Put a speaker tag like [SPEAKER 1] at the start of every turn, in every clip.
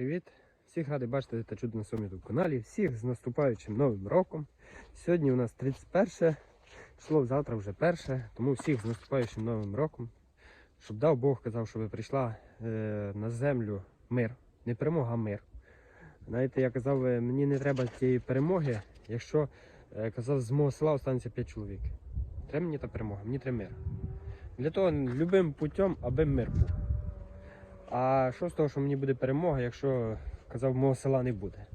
[SPEAKER 1] привіт! Всіх радий бачити та чути на своєму каналі. Всіх з наступаючим новим роком. Сьогодні у нас 31 число, завтра вже перше. Тому всіх з наступаючим новим роком. Щоб дав Бог казав, щоб прийшла е, на землю мир. Не перемога, а мир. Знаєте, я казав, е, мені не треба тієї перемоги, якщо е, казав, з мого села останеться 5 чоловік. Треба мені та перемога, мені треба мир. Для того любим путем, аби мир був. А що з того, що мені буде перемога, якщо казав, мого села не буде?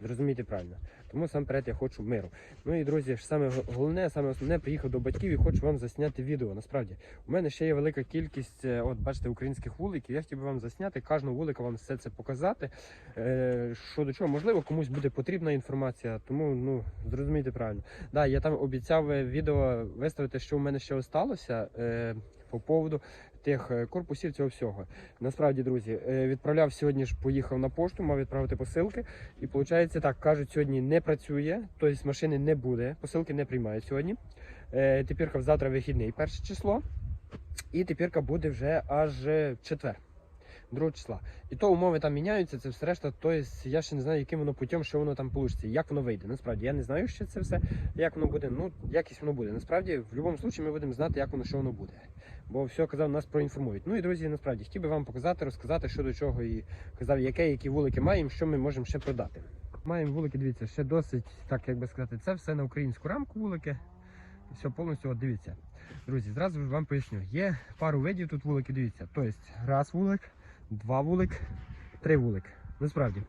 [SPEAKER 1] Зрозумійте правильно. Тому сам перед я хочу миру. Ну і друзі, ж саме головне, саме основне, приїхав до батьків і хочу вам засняти відео. Насправді, у мене ще є велика кількість, е, от бачите, українських вуликів. Я хотів би вам засняти, кожного вулика вам все це показати. Е, що до чого, можливо, комусь буде потрібна інформація, тому ну зрозумійте правильно. Да, я там обіцяв е, відео виставити, що у мене ще осталося. Е, по поводу тих е, корпусів цього всього. Насправді, друзі, е, відправляв сьогодні ж поїхав на пошту, мав відправити посилки. І виходить так, кажуть, сьогодні не працює, тобто машини не буде, посилки не приймають сьогодні. Е, Тепірка завтра вихідний, перше число. І тепірка буде вже аж четвер. 2 числа. І то умови там міняються, це все решта. Тобто я ще не знаю, яким воно путем, що воно там вийде, як воно вийде. Насправді я не знаю ще це все, як воно буде. Ну, якість воно буде. Насправді, в будь-якому випадку ми будемо знати, як воно що воно буде. Бо все казав, нас проінформують. Ну і друзі, насправді хотів би вам показати, розказати, що до чого, і казав, яке, які вулики маємо, що ми можемо ще продати. Маємо вулики, дивіться, ще досить, так як би сказати, це все на українську рамку вулики. Все повністю, от дивіться. Друзі, зразу вам поясню. Є пару видів тут вулики, дивіться. Тобто раз вулик, два вулик, три вулик. Насправді,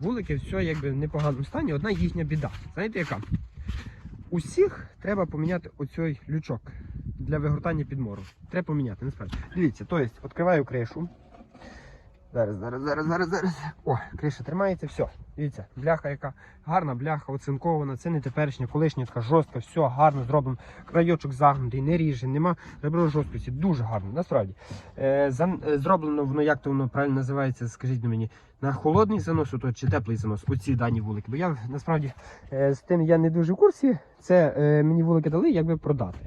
[SPEAKER 1] вулики все якби в непоганому стані. Одна їхня біда. Знаєте яка? Усіх треба поміняти оцей лючок для вигортання підмору. Треба поміняти, насправді. Дивіться, тобто відкриваю кришу. Зараз, зараз, зараз, зараз, зараз. О, криша тримається, все. Дивіться, бляха, яка гарна бляха, оцинкована. Це не теперішня, колишня така жорстка, все гарно зроблено. Крайочок загнутий, не ріже, нема ребро жорсткості. Дуже гарно, насправді. Е, за, е, зроблено воно, як то воно правильно називається, скажіть мені, на холодний занос ото, чи теплий занос, оці дані вулики. Бо я насправді е, з тим я не дуже в курсі. Це е, мені вулики дали, якби продати.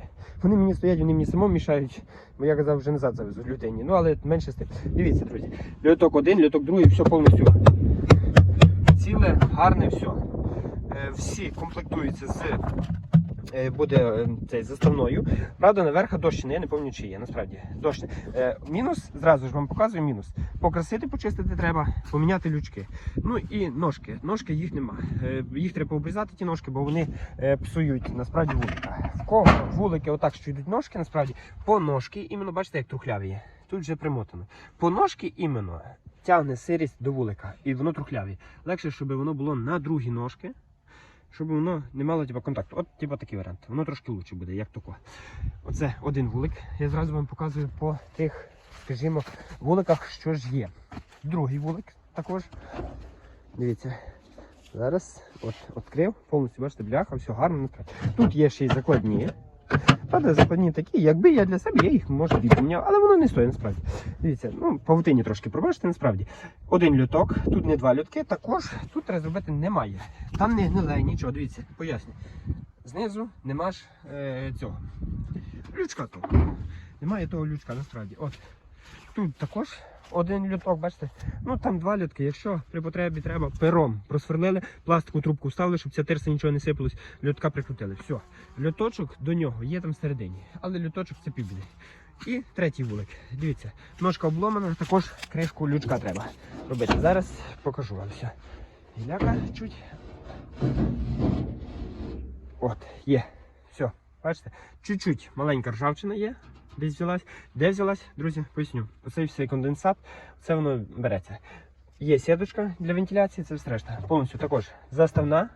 [SPEAKER 1] Вони мені стоять, вони мені самому мішають, бо я казав, вже назад завезу людині. Ну, але менше з тим. Дивіться, друзі. Льоток один, льоток другий, все повністю ціле, гарне, все. Е, Всі комплектуються з буде е, цей заставною. Правда, наверха дощ я не пам'ятаю, чи є, насправді. Дощ. Е, мінус, зразу ж вам показую мінус. Покрасити, почистити треба, поміняти лючки. Ну і ножки. Ножки їх нема. Е, їх треба обрізати, ті ножки, бо вони е, псують насправді вулика. В кого вулики отак, що йдуть ножки, насправді, по ножки, іменно бачите, як трухляві є. Тут вже примотано. По ножки іменно тягне сирість до вулика, і воно трухляві. Легше, щоб воно було на другі ножки, щоб воно не мало типу, контакту. От типу, такий варіант. Воно трошки краще буде, як тако. Оце один вулик. Я зразу вам показую по тих, скажімо, вуликах, що ж є. Другий вулик також. Дивіться. Зараз от відкрив, повністю бачите, бляха, все гарно. Тут є ще й закладні. Правда, закладні такі, якби я для себе, я їх може відміняв, але воно не стоїть насправді. Дивіться, ну павутині трошки пробачте, насправді. Один люток, тут не два лютки, також тут треба зробити немає. Там не гниле, нічого, дивіться, поясню. Знизу нема ж е, цього. Лючка того. Немає того лючка насправді. От тут також один люток, бачите? Ну там два лютки. Якщо при потребі треба пером просверлили, пластикову трубку вставили, щоб ця тирса нічого не сипалось, лютка прикрутили. Все. Люточок до нього є там всередині, але люточок це півбіди. І третій вулик. Дивіться, ножка обломана, також кришку лючка треба робити. Зараз покажу вам все. Гіляка чуть. От, є. Все, бачите? Чуть-чуть маленька ржавчина є. Десь взялась. Де взялась, друзі, поясню. Оцей все конденсат, це воно береться. Є сіточка для вентиляції, це все решта. Повністю також заставна.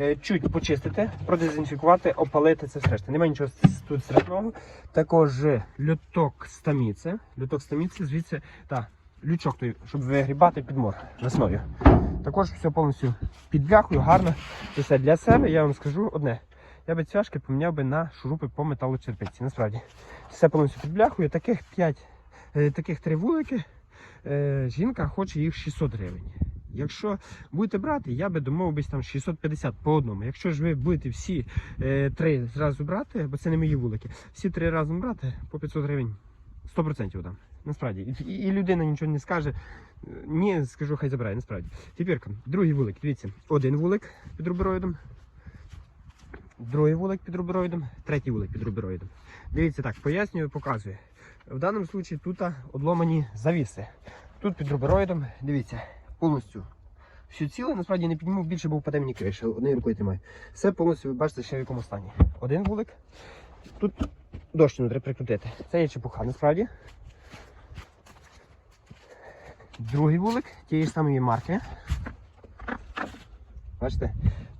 [SPEAKER 1] Е, Чуть почистити, продезінфікувати, опалити це все решта. Немає нічого тут страшного. Також люток стаміце. Люток стаміце, звідси, так, лючок той, щоб вигрібати підмор весною. Також все повністю під бляхою, гарно. Це все для себе, я вам скажу одне. Я би цвяшки поміняв би на шурупи по металочерпиці. Насправді. Все повністю під бляхою. Таких 5, е, таких три вулики. Е, жінка хоче їх 600 гривень. Якщо будете брати, я би домовився там 650 по одному. Якщо ж ви будете всі е, три зразу брати, бо це не мої вулики, всі три разом брати по 500 гривень 100% дам. Насправді. І, і людина нічого не скаже. Ні, скажу, хай забирає, насправді. Тепер другий вулик. Дивіться, один вулик під рубероїдом, другий вулик під рубероїдом, третій вулик під рубероїдом. Дивіться так, пояснюю, показую. В даному випадку тут одломані завіси. Тут під рубероїдом, дивіться, повністю. Все ціле, насправді не підніму, більше був впаде мені криша, однією рукою тримаю. Все повністю ви бачите, ще в якому стані. Один вулик. Тут дощину треба прикрутити. Це є чепуха, насправді. Другий вулик тієї ж самої марки. Бачите?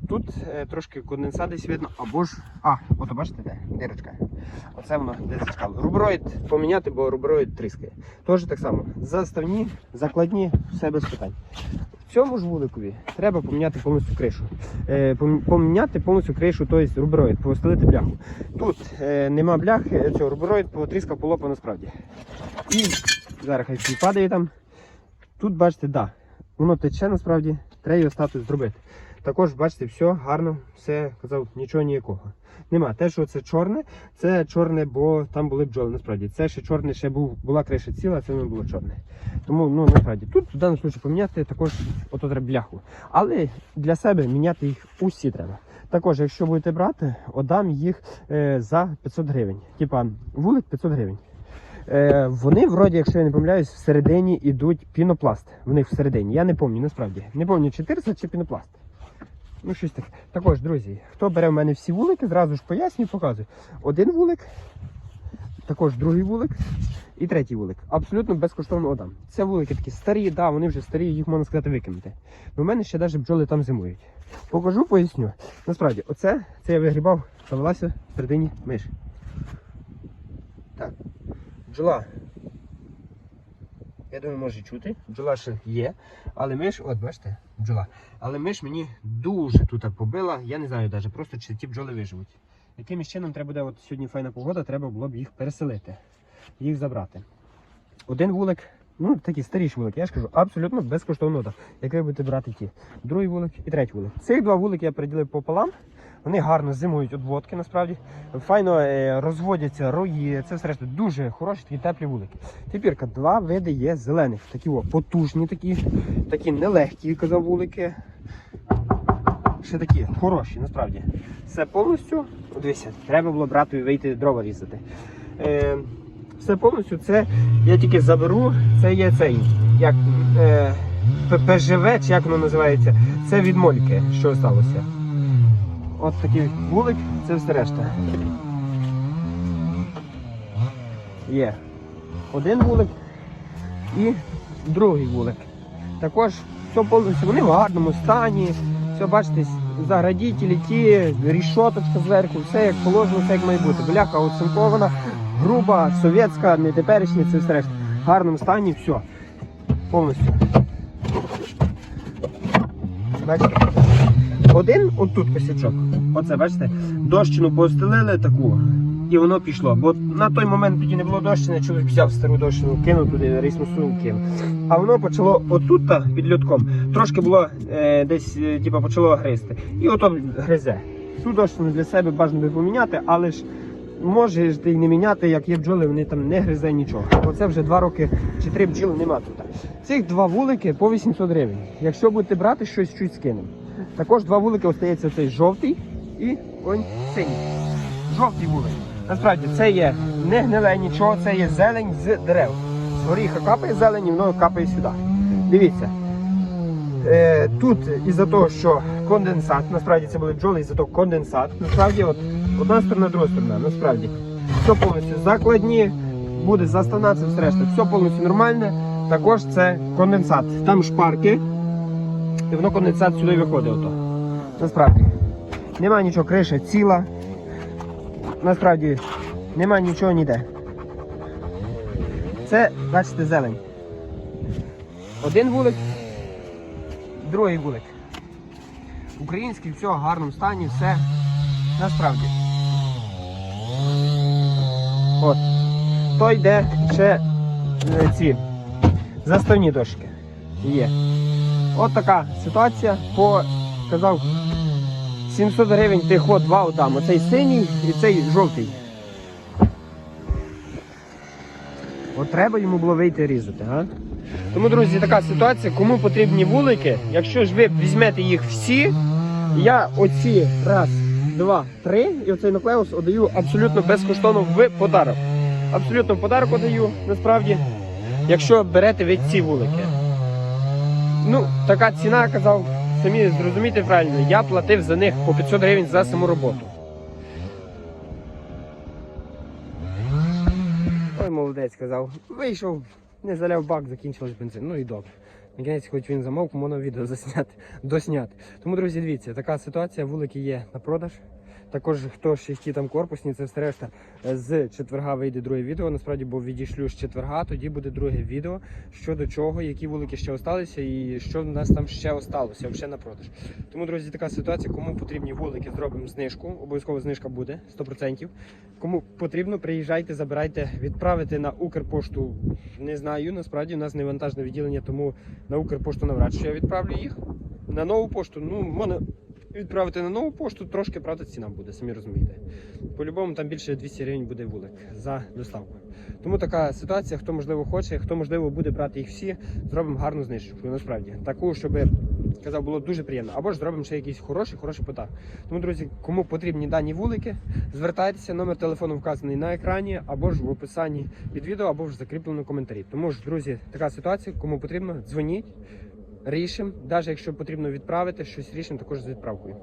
[SPEAKER 1] Тут е, трошки конденсат десь видно, або ж. А, от бачите, де? Дирочка. Оце воно де зачекало. Рубероїд поміняти, бо рубероїд тріскає. Теж так само. Заставні, закладні, все без питань. В цьому ж вуликові треба поміняти повністю кришу. Е, поміняти повністю кришу, тобто рубероїд, постелити бляху. Тут е, нема бляхи, е, цього рубероїд потріскав полопав насправді. І зараз хай падає там. Тут бачите, да, воно тече насправді, треба його статус зробити. Також бачите, все гарно, все казав, нічого ніякого. Нема. Те, що це чорне, це чорне, бо там були бджоли. Насправді це ще чорне, ще був, була криша ціла, це не було чорне. Тому ну насправді тут в даному випадку поміняти також ото треба бляху. Але для себе міняти їх усі треба. Також, якщо будете брати, отдам їх е, за 500 гривень. Типа вулик 500 гривень. Е, вони, вроді, якщо я не помиляюсь, всередині йдуть пінопласт. В них всередині. Я не пам'ятаю, насправді. Не пам'ятаю, чи тирса, чи пінопласт. Ну, щось таке. Також, друзі, хто бере в мене всі вулики, зразу ж пояснюю, показую. Один вулик, також другий вулик і третій вулик. Абсолютно безкоштовно отдам. Це вулики такі старі, да, вони вже старі, їх можна сказати викинути. У мене ще навіть бджоли там зимують. Покажу, поясню. Насправді, оце це я вигрібав, завелася всередині миш. Так. Бджола. Я думаю, може чути. Бджола ще є. Але миш, от бачите, бджола. Але миш мені дуже тут побила. Я не знаю навіть просто чи ті бджоли виживуть. Якимось чином треба буде, от сьогодні файна погода, треба було б їх переселити, їх забрати. Один вулик, ну такий старіший вулик, я ж кажу, абсолютно безкоштовно як ви будете брати ті. Другий вулик і третій вулик. Цих два вулики я приділив пополам. Вони гарно зимують від водки, насправді. Файно е, розводяться рої. Це все решта дуже хороші, такі теплі вулики. Тепер два види є зелених. Такі о, потужні, такі, такі нелегкі, казав вулики. Ще такі хороші, насправді. Все повністю. О, Дивися, треба було брату вийти дрова різати. Е, все повністю це я тільки заберу. Це є цей, як е, П- ПЖВ, чи як воно називається. Це від мольки, що сталося. От такий вулик, це все решта. Є один вулик і другий вулик. Також все повністю вони в гарному стані. Все, бачите, заградітелі, ті, рішоточка зверху, все як положено, все як має бути. Бляха оцинкована, груба, совєтська, не теперішня, це все решта. В гарному стані, все. Повністю. Бачите? Один отут косячок. Оце, бачите, дощину постелили таку, і воно пішло. Бо на той момент тоді не було дощини, чоловік взяв стару дощину, кинув туди, рейсну сумку кинув. А воно почало отут та, під льотком. Трошки було е, десь, е, типу, почало гризти. І ото гризе. Цю дощину для себе бажано би поміняти, але ж може ж ти й не міняти, як є бджоли, вони там не гризе нічого. Оце вже два роки чи три бджіли нема тут. Цих два вулики по 800 гривень. Якщо будете брати, щось чуть скинемо. Також два вулики остається цей жовтий і он синій. Жовтий вулик. Насправді це є не гниле нічого, це є зелень з дерев. Горіха капає зелень і воно капає сюди. Дивіться. Е, тут із-за того, що конденсат, насправді це були бджоли, із-за того конденсат. Насправді, от одна сторона, друга сторона, насправді. Все повністю закладні, буде заставна, це все решта. Все повністю нормальне. Також це конденсат. Там шпарки, і воно конденсат сюди виходить. Ото. Насправді. Нема нічого, криша ціла. Насправді нема нічого ніде. Це, бачите, зелень. Один вулик, другий вулик. Український, все в гарному стані, все насправді. От. То йде ще е, ці заставні дошки. Є. От така ситуація. По казав 700 гривень тих от два отдам. Оцей синій і цей жовтий. От треба йому було вийти різати, а? Тому, друзі, така ситуація. Кому потрібні вулики, якщо ж ви візьмете їх всі, я оці раз, два, три, і оцей нуклеус одаю абсолютно безкоштовно в подарок. Абсолютно в подарок одаю, насправді, якщо берете ви ці вулики. Ну, така ціна, казав, самі зрозумійте правильно, я платив за них по 500 гривень за саму роботу. Ой, молодець казав. Вийшов, не заляв бак, закінчилось бензин. Ну і добре. На кінець, хоч він замовк, можна відео засняти, досняти. Тому, друзі, дивіться, така ситуація, вулики є на продаж. Також хто ж які там корпусні, це все решта е, з четверга вийде друге відео. Насправді, бо відійшлю з четверга, тоді буде друге відео щодо чого, які вулики ще осталися і що в нас там ще осталося ще на продаж. Тому, друзі, така ситуація. Кому потрібні вулики, зробимо знижку. Обов'язково знижка буде 100%. Кому потрібно, приїжджайте, забирайте, відправити на Укрпошту. Не знаю. Насправді у нас не вантажне відділення, тому на Укрпошту навряд чи я відправлю їх. На нову пошту, ну, можна відправити на нову пошту, трошки, правда, ціна буде, самі розумієте. По-любому там більше 200 гривень буде вулик за доставку. Тому така ситуація, хто можливо хоче, хто можливо буде брати їх всі, зробимо гарну знижку. Насправді таку, щоб казав, було дуже приємно. Або ж зробимо ще якийсь хороший, хороший подарок. Тому, друзі, кому потрібні дані вулики, звертайтеся, номер телефону вказаний на екрані, або ж в описанні під відео, або ж в закріпленому коментарі. Тому ж, друзі, така ситуація, кому потрібно, дзвоніть, рішимо. Навіть якщо потрібно відправити щось рішимо також з відправкою.